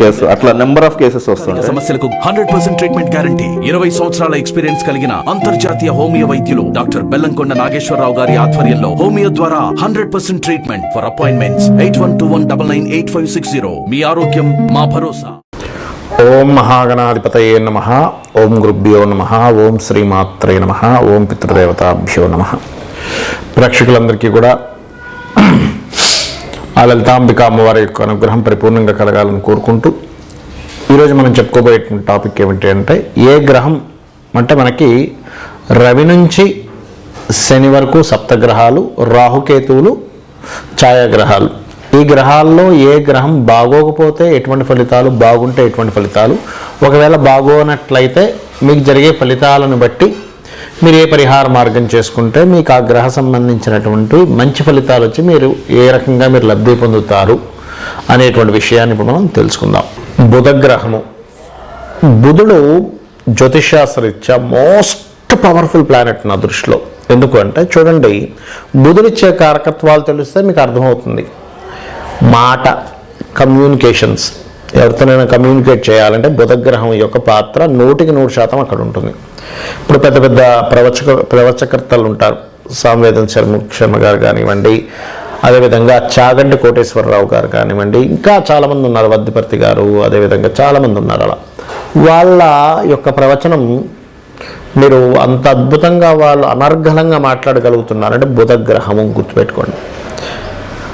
Case అట్లా number of cases వస్తుంటాయి సమస్యలకు హండ్రెడ్ పర్సెంట్ ట్రీట్మెంట్ గ్యారంటీ ఇరవై సంవత్సరాల ఎక్స్పీరియన్స్ కలిగిన అంతర్జాతీయ హోమియో వైద్యులు డాక్టర్ బెల్లంకొండ నాగేశ్వరరావు గారి ఆధ్వర్యంలో హోమియో ద్వారా hundred percent treatment for appointments eight one two one double nine eight five six zero మీ ఆరోగ్యం మా భరోసా. ఓం మహాగణాధిపతయే నమ. ఓం గురుభ్యో నమ. ఓం శ్రీమాత్రే నమ. ఓం పితృదేవతాభ్యో నమ. ప్రేక్షకులందరికీ కూడా ఆ లలితాంబిక అమ్మవారి యొక్క అనుగ్రహం పరిపూర్ణంగా కలగాలని కోరుకుంటూ ఈరోజు మనం చెప్పుకోబోయేటువంటి టాపిక్ ఏమిటి అంటే ఏ గ్రహం అంటే మనకి రవి నుంచి శని వరకు సప్తగ్రహాలు రాహుకేతువులు ఛాయాగ్రహాలు. ఈ గ్రహాల్లో ఏ గ్రహం బాగోకపోతే ఎటువంటి ఫలితాలు బాగుంటే ఎటువంటి ఫలితాలు? ఒకవేళ బాగోనట్లయితే మీకు జరిగే ఫలితాలను బట్టి మీరు ఏ పరిహార మార్గం చేసుకుంటే మీకు ఆ గ్రహ సంబంధించినటువంటి మంచి ఫలితాలు వచ్చి మీరు ఏ రకంగా మీరు లబ్ధి పొందుతారు అనేటువంటి విషయాన్ని ఇప్పుడు మనం తెలుసుకుందాం. బుధగ్రహము. బుధుడు జ్యోతిషాస్త్రరీత్యా మోస్ట్ పవర్ఫుల్ ప్లానెట్ నా దృష్టిలో. ఎందుకు అంటే చూడండి బుధుడిచ్చే కారకత్వాలు తెలిస్తే మీకు అర్థమవుతుంది. మాట కమ్యూనికేషన్స్ ఎవరితోనైనా కమ్యూనికేట్ చేయాలంటే బుధగ్రహం యొక్క పాత్ర నూటికి నూరు శాతం అక్కడ ఉంటుంది. ఇప్పుడు పెద్ద పెద్ద ప్రవచక ప్రవచకర్తలు ఉంటారు. సాంవేదన్ శర్మ శర్మ గారు కానివ్వండి అదేవిధంగా చాగంటి కోటేశ్వరరావు గారు కానివ్వండి ఇంకా చాలామంది ఉన్నారు వద్దిపర్తి గారు అదేవిధంగా చాలామంది ఉన్నారు అలా. వాళ్ళ యొక్క ప్రవచనం మీరు అంత అద్భుతంగా వాళ్ళు అనర్గళంగా మాట్లాడగలుగుతున్నారంటే బుధగ్రహము గుర్తుపెట్టుకోండి.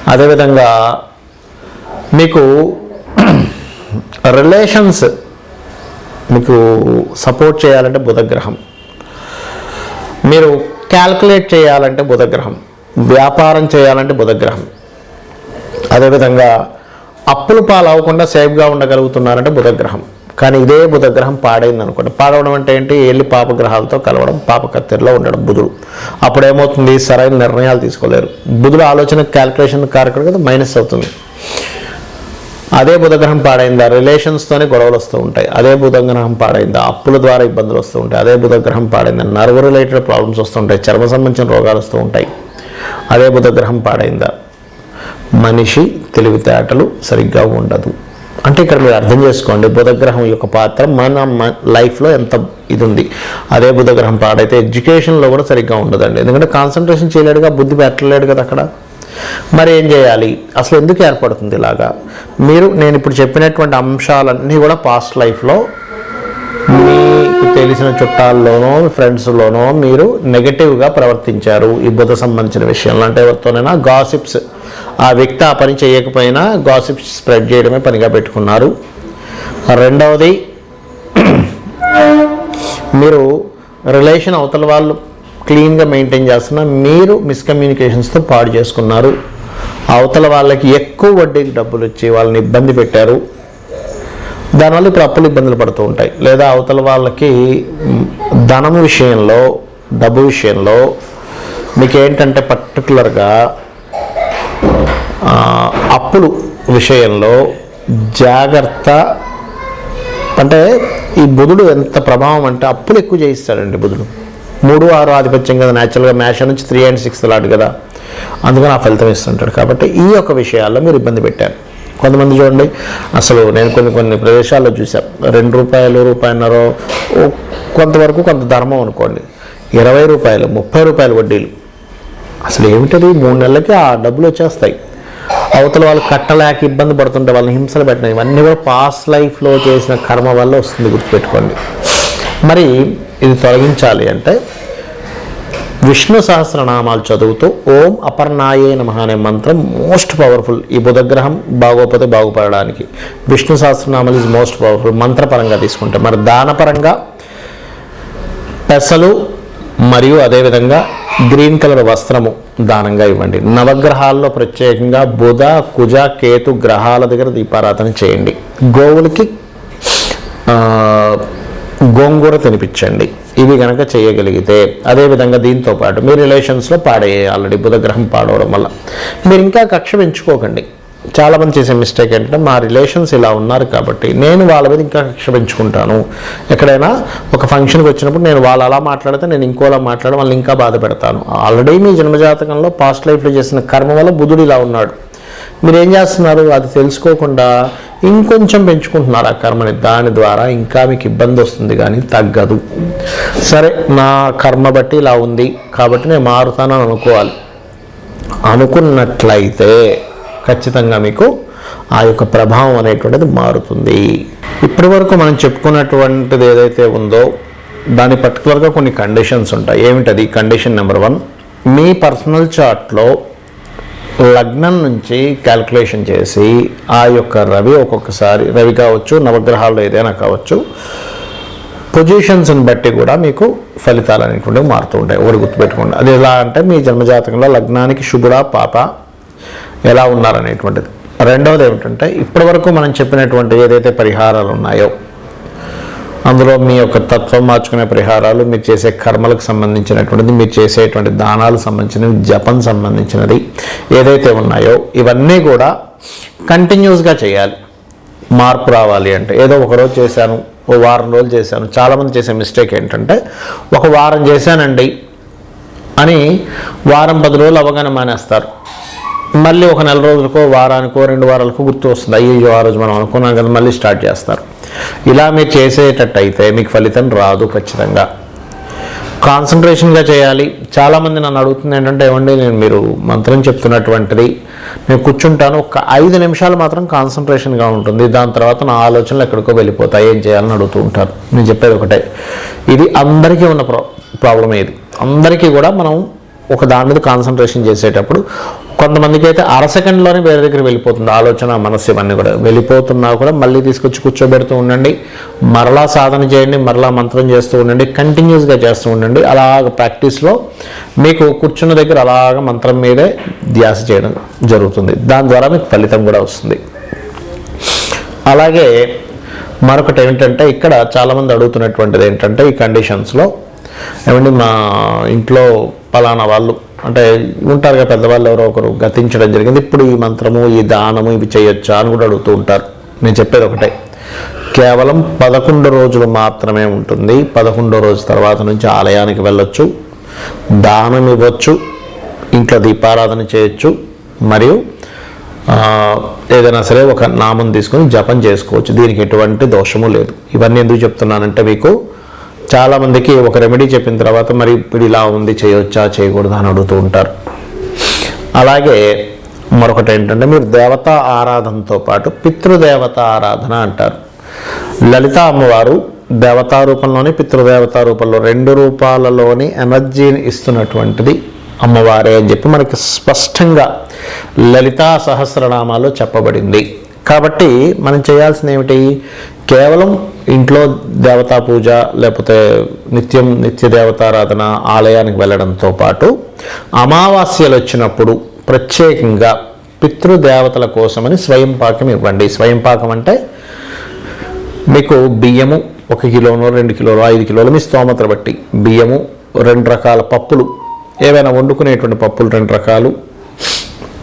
అదేవిధంగా మీకు రిలేషన్స్ మీకు సపోర్ట్ చేయాలంటే బుధగ్రహం. మీరు క్యాల్కులేట్ చేయాలంటే బుధగ్రహం. వ్యాపారం చేయాలంటే బుధగ్రహం. అదేవిధంగా అప్పులు పాలవకుండా సేఫ్గా ఉండగలుగుతున్నారంటే బుధగ్రహం. కానీ ఇదే బుధగ్రహం పాడైంది అనుకోండి పాడవడం అంటే ఏంటి? వెళ్ళి పాపగ్రహాలతో కలవడం పాపకత్తెరలో ఉండడం బుధుడు. అప్పుడు ఏమవుతుంది సరైన నిర్ణయాలు తీసుకోలేరు. బుధుడు ఆలోచన క్యాల్కులేషన్ కారకుడు కదా మైనస్ అవుతుంది. అదే బుధగ్రహం పాడైందా? రిలేషన్స్తోనే గొడవలు వస్తూ ఉంటాయి. అదే బుధగ్రహం పాడైందా? అప్పుల ద్వారా ఇబ్బందులు వస్తూ ఉంటాయి. అదే బుధగ్రహం పాడైందా? నర్వ్ రిలేటెడ్ ప్రాబ్లమ్స్ వస్తుంటాయి చర్మ సంబంధించిన రోగాలు వస్తూ ఉంటాయి. అదే బుధగ్రహం పాడైందా? మనిషి తెలివితేటలు సరిగ్గా ఉండదు. అంటే ఇక్కడ మీరు అర్థం చేసుకోండి. బుధగ్రహం యొక్క పాత్ర మన లైఫ్లో ఎంత ఇది ఉంది అదే బుధగ్రహం పాడైతే ఎడ్యుకేషన్లో కూడా సరిగ్గా ఉండదండి. ఎందుకంటే కాన్సన్ట్రేషన్ చేయలేడుగా బుద్ధి పెట్టలేడు కదా అక్కడ. మరి ఏం చేయాలి? అసలు ఎందుకు ఏర్పడుతుంది ఇలాగా? మీరు నేను ఇప్పుడు చెప్పినటువంటి అంశాలన్నీ కూడా పాస్ట్ లైఫ్లో మీకు తెలిసిన చుట్టాల్లోనో ఫ్రెండ్స్లోనో మీరు నెగటివ్గా ప్రవర్తించారు ఈ బుధ సంబంధించిన విషయంలో. అంటే ఎవరితోనైనా గాసిప్స్ ఆ వ్యక్తి ఆ పని చేయకపోయినా గాసిప్స్ స్ప్రెడ్ చేయడమే పనిగా పెట్టుకున్నారు. రెండవది మీరు రిలేషన్ అవతల వాళ్ళు క్లీన్గా మెయింటైన్ చేస్తున్నా మీరు మిస్కమ్యూనికేషన్స్తో పాడు చేసుకున్నారు. అవతల వాళ్ళకి ఎక్కువ వడ్డీకి డబ్బులు ఇచ్చి వాళ్ళని ఇబ్బంది పెట్టారు. దానివల్ల ఇప్పుడు అప్పులు ఇబ్బందులు పడుతూ ఉంటాయి. లేదా అవతల వాళ్ళకి ధనం విషయంలో డబ్బు విషయంలో మీకు ఏంటంటే పర్టికులర్గా అప్పులు విషయంలో జాగ్రత్త అంటే ఈ బుధుడు ఎంత ప్రభావం అంటే అప్పులు ఎక్కువ చేయిస్తాడండి బుధుడు. మూడు ఆరు ఆధిపత్యం కదా న్యాచురల్గా మ్యాచ్ నుంచి త్రీ అండ్ సిక్స్త్ లాట్ కదా. అందుకని ఆ ఫలితం ఇస్తుంటాడు. కాబట్టి ఈ యొక్క విషయాల్లో మీరు ఇబ్బంది పెట్టారు. కొంతమంది చూడండి అసలు నేను కొన్ని కొన్ని ప్రదేశాల్లో చూసాను రెండు రూపాయలు రూపాయన్నర కొంతవరకు కొంత ధర్మం అనుకోండి. ఇరవై రూపాయలు ముప్పై రూపాయలు వడ్డీలు. అసలు ఏమిటది? మూడు నెలలకి ఆ డబ్బులు వచ్చేస్తాయి. అవతల వాళ్ళు కట్టలేక ఇబ్బంది పడుతుంటే వాళ్ళని హింసలు పెట్టిన ఇవన్నీ కూడా పాస్ట్ లైఫ్లో చేసిన కర్మ వల్ల వస్తుంది గుర్తుపెట్టుకోండి. మరి ఇది తొలగించాలి అంటే విష్ణు సహస్రనామాలు చదువుతూ ఓం అపర్ణాయే నమ అనే మంత్రం మోస్ట్ పవర్ఫుల్ ఈ బుధగ్రహం బాగోపోతే బాగుపడడానికి. విష్ణు సహస్రనామాలు ఇస్ మోస్ట్ పవర్ఫుల్ మంత్రపరంగా తీసుకుంటే. మరి దానపరంగా పెసలు మరియు అదేవిధంగా గ్రీన్ కలర్ వస్త్రము దానంగా ఇవ్వండి. నవగ్రహాల్లో ప్రత్యేకంగా బుధ కుజ కేతు గ్రహాల దగ్గర దీపారాధన చేయండి. గోవులకి గోంగూర తినిపించండి. ఇవి కనుక చేయగలిగితే అదేవిధంగా దీంతో పాటు మీ రిలేషన్స్లో పాడయ్యాయి ఆల్రెడీ బుధగ్రహం పాడవడం వల్ల. మీరు ఇంకా కక్ష పెంచుకోకండి. చాలామంది చేసే మిస్టేక్ ఏంటంటే మా రిలేషన్స్ ఇలా ఉన్నారు కాబట్టి నేను వాళ్ళ మీద ఇంకా కక్ష పెంచుకుంటాను. ఎక్కడైనా ఒక ఫంక్షన్కి వచ్చినప్పుడు నేను వాళ్ళు అలా మాట్లాడితే నేను ఇంకోలా మాట్లాడడం వాళ్ళని ఇంకా బాధ పెడతాను. ఆల్రెడీ మీ జన్మజాతకంలో పాస్ట్ లైఫ్లో చేసిన కర్మ వల్ల బుధుడు ఇలా ఉన్నాడు. మీరు ఏం చేస్తున్నారు? అది తెలుసుకోకుండా ఇంకొంచెం పెంచుకుంటున్నారు ఆ కర్మని. దాని ద్వారా ఇంకా మీకు ఇబ్బంది వస్తుంది కానీ తగ్గదు. సరే నా కర్మ బట్టి ఇలా ఉంది. కాబట్టి నేను మారుతానని అనుకోవాలి. అనుకున్నట్లయితే ఖచ్చితంగా మీకు ఆ యొక్క ప్రభావం అనేటువంటిది మారుతుంది. ఇప్పటి వరకు మనం చెప్పుకున్నటువంటిది ఏదైతే ఉందో దాని పర్టికులర్గా కొన్ని కండిషన్స్ ఉంటాయి. ఏమిటది? కండిషన్ నెంబర్ వన్ మీ పర్సనల్ చార్ట్లో లగ్నం నుంచి క్యాల్కులేషన్ చేసి ఆ యొక్క రవి ఒక్కొక్కసారి రవి కావచ్చు నవగ్రహాల్లో ఏదైనా కావచ్చు పొజిషన్స్ని బట్టి కూడా మీకు ఫలితాలు అనేటువంటివి మారుతూ ఉంటాయి ఒకటి గుర్తుపెట్టుకోండి. అది ఎలా అంటే మీ జన్మజాతకంలో లగ్నానికి శుభుడా పాప ఎలా ఉన్నారనేటువంటిది. రెండవది ఏమిటంటే ఇప్పటివరకు మనం చెప్పినటువంటి ఏదైతే పరిహారాలు ఉన్నాయో అందులో మీ యొక్క తత్వం మార్చుకునే పరిహారాలు మీరు చేసే కర్మలకు సంబంధించినటువంటిది మీరు చేసేటువంటి దానాలకు సంబంధించినవి జపం సంబంధించినది ఏదైతే ఉన్నాయో ఇవన్నీ కూడా కంటిన్యూస్గా చేయాలి. మార్పు రావాలి అంటే. ఏదో ఒక రోజు చేశాను ఓ వారం రోజులు చేశాను. చాలామంది చేసే మిస్టేక్ ఏంటంటే ఒక వారం చేశానండి అని వారం పది రోజులు అవగానే మానేస్తారు. మళ్ళీ ఒక నెల రోజులకో వారానికో రెండు వారాలకో గుర్తు వస్తుంది. అయ్యో ఆ రోజు మనం అనుకున్నాం కదా మళ్ళీ స్టార్ట్ చేస్తారు. ఇలా మీరు చేసేటట్టయితే మీకు ఫలితం రాదు ఖచ్చితంగా. కాన్సన్ట్రేషన్గా చేయాలి. చాలామంది నన్ను అడుగుతుంది ఏంటంటే ఏమండి నేను మీరు మంత్రం చెప్తున్నటువంటిది నేను కూర్చుంటాను ఒక ఐదు నిమిషాలు మాత్రం కాన్సన్ట్రేషన్గా ఉంటుంది. దాని తర్వాత నా ఆలోచనలు ఎక్కడికో వెళ్ళిపోతాయి. ఏం చేయాలని అడుగుతూ ఉంటారు. నేను చెప్పేది ఒకటే. ఇది అందరికీ ఉన్న ప్రా ప్రాబ్లం ఇది అందరికీ కూడా మనం ఒక దాని మీద కాన్సన్ట్రేషన్ చేసేటప్పుడు కొంతమందికి అయితే అర సెకండ్లోనే వేరే దగ్గర వెళ్ళిపోతుంది. ఆలోచన మనస్సు ఇవన్నీ కూడా వెళ్ళిపోతున్నా కూడా మళ్ళీ తీసుకొచ్చి కూర్చోబెడుతూ ఉండండి. మరలా సాధన చేయండి మరలా మంత్రం చేస్తూ ఉండండి కంటిన్యూస్గా చేస్తూ ఉండండి. అలాగ ప్రాక్టీస్లో మీకు కూర్చున్న దగ్గర అలాగ మంత్రం మీదే ధ్యాస చేయడం జరుగుతుంది. దాని ద్వారా మీకు ఫలితం కూడా వస్తుంది. అలాగే మరొకటి ఏంటంటే ఇక్కడ చాలామంది అడుగుతున్నటువంటిది ఏంటంటే ఈ కండిషన్స్లో ఏమండి మా ఇంట్లో పలానా వాళ్ళు అంటే ఉంటారు కదా పెద్దవాళ్ళు ఎవరో ఒకరు గతించడం జరిగింది. ఇప్పుడు ఈ మంత్రము ఈ దానము ఇవి చేయొచ్చా అని కూడా అడుగుతూ ఉంటారు. నేను చెప్పేది ఒకటే. కేవలం పదకొండు రోజులు మాత్రమే ఉంటుంది. పదకొండో రోజు తర్వాత నుంచి ఆలయానికి వెళ్ళొచ్చు. దానం ఇవ్వచ్చు. ఇంట్లో దీపారాధన చేయొచ్చు. మరియు ఏదైనా సరే ఒక నామం తీసుకొని జపం చేసుకోవచ్చు. దీనికి ఎటువంటి దోషము లేదు. ఇవన్నీ ఎందుకు చెప్తున్నానంటే మీకు చాలామందికి ఒక రెమెడీ చెప్పిన తర్వాత మరి ఇప్పుడు ఇలా ఉంది చేయొచ్చా చేయకూడదా అని అడుగుతూ ఉంటారు. అలాగే మరొకటి ఏంటంటే మీరు దేవతా ఆరాధనతో పాటు పితృదేవత ఆరాధన అంటారు. లలిత అమ్మవారు దేవతా రూపంలోని పితృదేవతా రూపంలో రెండు రూపాలలోని ఎనర్జీని ఇస్తున్నటువంటిది అమ్మవారే అని చెప్పి మనకి స్పష్టంగా లలితా సహస్రనామాలో చెప్పబడింది. కాబట్టి మనం చేయాల్సిన ఏమిటి? కేవలం ఇంట్లో దేవతా పూజ లేకపోతే నిత్యం నిత్య దేవతారాధన ఆలయానికి వెళ్ళడంతో పాటు అమావాస్యలు వచ్చినప్పుడు ప్రత్యేకంగా పితృదేవతల కోసమని స్వయం పాకం ఇవ్వండి. స్వయం పాకం అంటే మీకు బియ్యము ఒక కిలోను రెండు కిలోలు ఐదు కిలోలు మీ స్తోమతను బట్టి బియ్యము రెండు రకాల పప్పులు ఏవైనా వండుకునేటువంటి పప్పులు రెండు రకాలు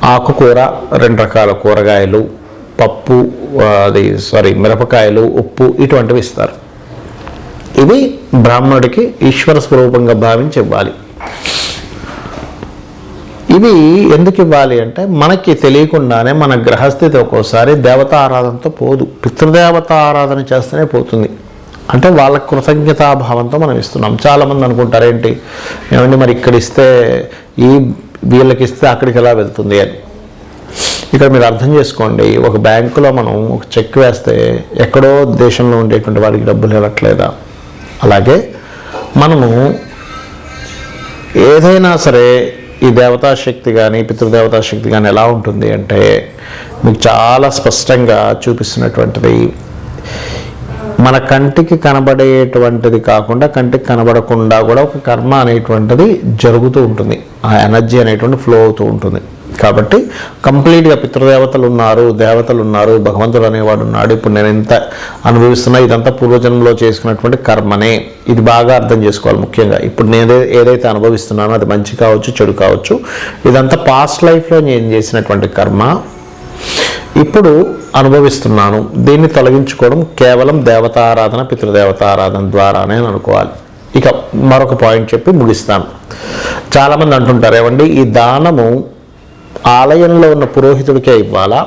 ఆకుకూర రెండు రకాల కూరగాయలు పప్పు అది సారీ మిరపకాయలు ఉప్పు ఇటువంటివి ఇస్తారు. ఇవి బ్రాహ్మణుడికి ఈశ్వర స్వరూపంగా భావించి ఇవ్వాలి. ఇవి ఎందుకు ఇవ్వాలి అంటే మనకి తెలియకుండానే మన గ్రహస్థితి ఒక్కోసారి దేవత ఆరాధనతో పోదు. పితృదేవత ఆరాధన చేస్తేనే పోతుంది. అంటే వాళ్ళ కృతజ్ఞతాభావంతో మనం ఇస్తున్నాం. చాలామంది అనుకుంటారు ఏంటి ఏమండి మరి ఇక్కడ ఇస్తే ఈ వీళ్ళకి ఇస్తే అక్కడికి ఎలా వెళ్తుంది అని. ఇక్కడ మీరు అర్థం చేసుకోండి ఒక బ్యాంకులో మనం ఒక చెక్ వేస్తే ఎక్కడో దేశంలో ఉండేటువంటి వాడికి డబ్బులు వెళ్ళట్లేదా? అలాగే మనము ఏదైనా సరే ఈ దేవతా శక్తి కానీ పితృదేవతాశక్తి కానీ ఎలా ఉంటుంది అంటే మీకు చాలా స్పష్టంగా చూపిస్తున్నటువంటిది. మన కంటికి కనబడేటువంటిది కాకుండా కంటికి కనబడకుండా కూడా ఒక కర్మ అనేటువంటిది జరుగుతూ ఉంటుంది. ఆ ఎనర్జీ అనేటువంటి ఫ్లో అవుతూ ఉంటుంది. కాబట్టి కంప్లీట్గా పితృదేవతలు ఉన్నారు దేవతలు ఉన్నారు భగవంతుడు అనేవాడు ఉన్నాడు. ఇప్పుడు నేను ఎంత అనుభవిస్తున్నా ఇదంతా పూర్వజన్మలో చేసుకున్నటువంటి కర్మనే. ఇది బాగా అర్థం చేసుకోవాలి ముఖ్యంగా. ఇప్పుడు నేను ఏదైతే అనుభవిస్తున్నానో అది మంచి కావచ్చు చెడు కావచ్చు ఇదంతా పాస్ట్ లైఫ్లో నేను చేసినటువంటి కర్మ. ఇప్పుడు అనుభవిస్తున్నాను. దీన్ని తొలగించుకోవడం కేవలం దేవతారాధన పితృదేవతారాధన ద్వారానే అనుకోవాలి. ఇక మరొక పాయింట్ చెప్పి ముగిస్తాను. చాలామంది అంటుంటారు ఏమండి ఈ దానము ఆలయంలో ఉన్న పురోహితుడికే ఇవ్వాలా?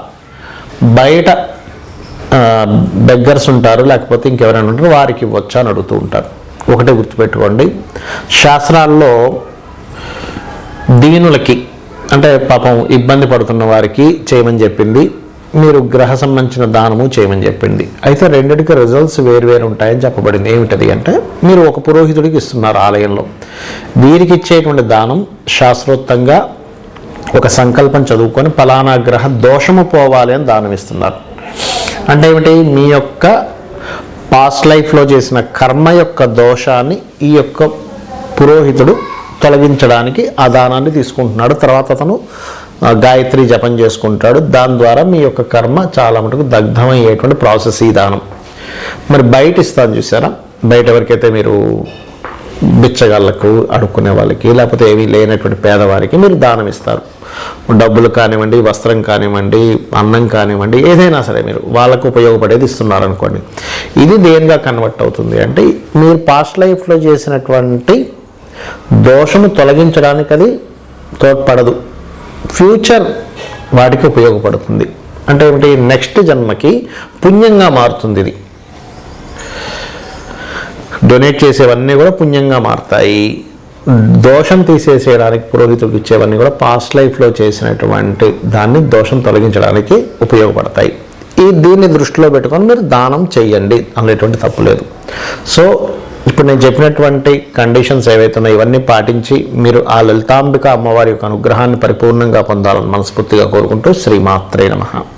బయట బెగ్గర్స్ ఉంటారు లేకపోతే ఇంకెవరైనా ఉంటారు వారికి ఇవ్వచ్చా అని అడుగుతూ ఉంటారు. ఒకటే గుర్తుపెట్టుకోండి. శాస్త్రాల్లో దీనులకి అంటే పాపం ఇబ్బంది పడుతున్న వారికి చేయమని చెప్పింది మీరు గ్రహ సంబంధించిన దానము చేయమని చెప్పింది. అయితే రెండింటికి రిజల్ట్స్ వేరువేరు ఉంటాయని చెప్పబడింది. ఏమిటది అంటే మీరు ఒక పురోహితుడికి ఇస్తున్నారు ఆలయంలో. వీరికి ఇచ్చేటువంటి దానం శాస్త్రోక్తంగా ఒక సంకల్పం చదువుకొని ఫలానా గ్రహ దోషము పోవాలి అని దానం ఇస్తున్నారు. అంటే ఏమిటి? మీ యొక్క పాస్ట్ లైఫ్లో చేసిన కర్మ యొక్క దోషాన్ని ఈ యొక్క పురోహితుడు తొలగించడానికి ఆ దానాన్ని తీసుకుంటున్నాడు. తర్వాత అతను గాయత్రి జపం చేసుకుంటాడు. దాని ద్వారా మీ యొక్క కర్మ చాలా మటుకు దగ్ధమయ్యేటువంటి ప్రాసెస్ ఈ దానం. మరి బయట ఇస్తాను చూసారా? బయట ఎవరికైతే మీరు బిచ్చగాళ్ళకు అడుక్కునే వాళ్ళకి లేకపోతే ఏమీ లేనటువంటి పేదవారికి మీరు దానం ఇస్తారు. డబ్బులు కానివ్వండి వస్త్రం కానివ్వండి అన్నం కానివ్వండి ఏదైనా సరే మీరు వాళ్ళకు ఉపయోగపడేది ఇస్తున్నారు అనుకోండి ఇది దేనిగా కన్వర్ట్ అవుతుంది అంటే మీరు పాస్ట్ లైఫ్లో చేసినటువంటి దోషము తొలగించడానికి అది తోడ్పడదు. ఫ్యూచర్ వాటికి ఉపయోగపడుతుంది. అంటే ఏమిటి? నెక్స్ట్ జన్మకి పుణ్యంగా మారుతుంది ఇది. డొనేట్ చేసేవన్నీ కూడా పుణ్యంగా మారుతాయి. దోషం తీసేసేయడానికి పురోహితుడికి ఇచ్చేవన్నీ కూడా పాస్ట్ లైఫ్లో చేసినటువంటి దాన్ని దోషం తొలగించడానికి ఉపయోగపడతాయి. ఈ దీన్ని దృష్టిలో పెట్టుకొని మీరు దానం చేయండి అనేటువంటి తప్పు లేదు. సో ఇప్పుడు నేను చెప్పినటువంటి కండిషన్స్ ఏవైతే ఉన్నాయో ఇవన్నీ పాటించి మీరు ఆ లలితాంబిక అమ్మవారి యొక్క అనుగ్రహాన్ని పరిపూర్ణంగా పొందాలని మనస్ఫూర్తిగా కోరుకుంటూ శ్రీమాత్రే నమః.